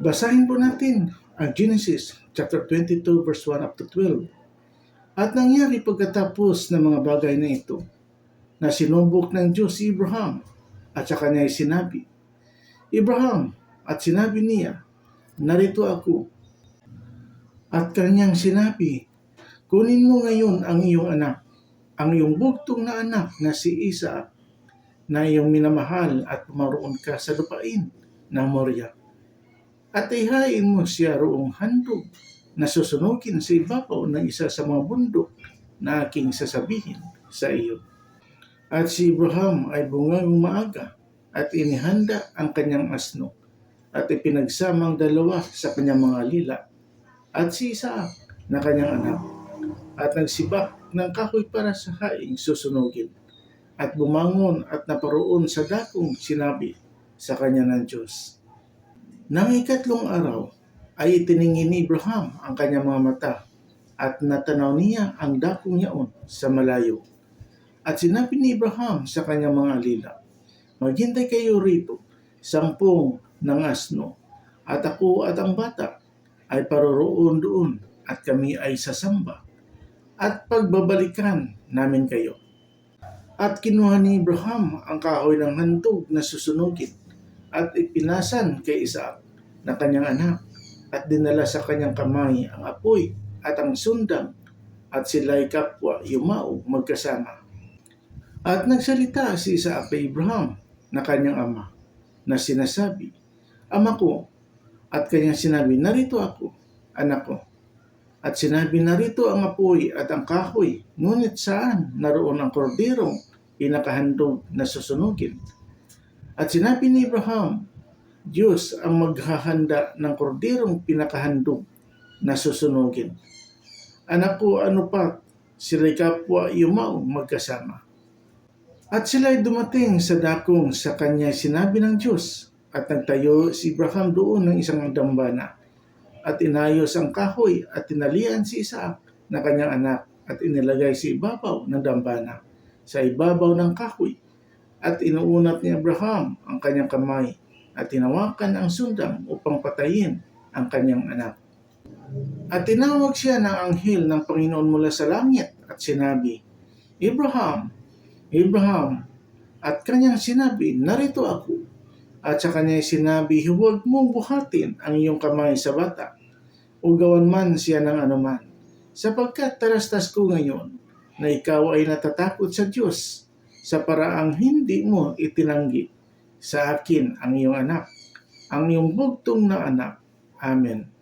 Basahin po natin ang Genesis chapter 22 verse 1 up to 12. At nangyari pagkatapos ng mga bagay na ito, na sinubok ng Diyos si Abraham at sa kanya sinabi, Abraham, at sinabi niya, narito ako. At kanyang sinabi, kunin mo ngayon ang iyong anak, ang iyong bugtong na anak na si Isaac, na iyong minamahal at pumaroon ka sa lupain ng Moria. At ihain mo siya roong handog na susunugin sa ibabaw ng isa sa mga bundok na aking sasabihin sa iyo. At si Abraham ay bungang maaga at inihanda ang kanyang asno at ipinagsamang dalawa sa kanyang mga lila at si Isaac na kanyang anak at nagsibak ng kahoy para sa haing susunugin at bumangon at naparoon sa dakong sinabi sa kanya ng Diyos. Nang ikatlong araw ay itiningin ni Abraham ang kanyang mga mata at natanaw niya ang dakong yaon sa malayo. At sinabi ni Abraham sa kanyang mga alila, Maghintay kayo rito, sampung ng asno, at ako at ang bata ay paroroon doon at kami ay sasamba. At pagbabalikan namin kayo. At kinuha ni Abraham ang kahoy ng handog na susunugin at ipinasan kay Isaac na kanyang anak at dinala sa kanyang kamay ang apoy at ang sundang at sila'y kapwa yumao magkasama. At nagsalita si Isaac kay Abraham na kanyang ama na sinasabi, Ama ko, at kanyang sinabi, narito ako, anak ko. At sinabi, narito ang apoy at ang kahoy, ngunit saan naroon ang korderong pinakahandog na susunugin? At sinabi ni Abraham, Diyos ang maghahanda ng korderong pinakahandog na susunugin. Anak ko, ano pa, sila'y kapwa yumaw magkasama. At sila'y dumating sa dakong sa kanya sinabi ng Diyos at nagtayo si Abraham doon ng isang dambana at inayos ang kahoy at tinalian si Isaac na kanyang anak at inilagay sa ibabaw ng dambana sa ibabaw ng kahoy at inuunat ni Abraham ang kanyang kamay at tinawakan ang sundang upang patayin ang kanyang anak. At tinawag siya ng anghel ng Panginoon mula sa langit at sinabi, Abraham, Abraham, at kanyang sinabi, narito ako. At sa kanya sinabi, huwag mong buhatin ang iyong kamay sa bata, o gawan man siya ng anuman, sapagkat tarastas ko ngayon na ikaw ay natatakot sa Diyos sa paraang hindi mo itinanggi sa akin ang iyong anak, ang iyong bugtong na anak. Amen.